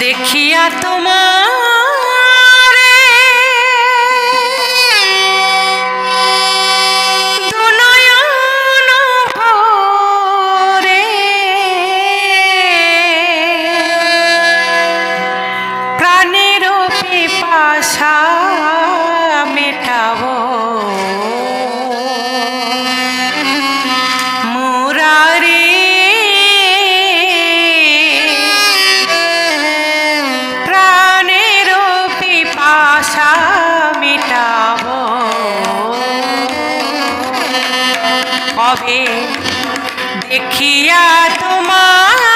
দেখিয়া তোমার দেখিয়া তোমার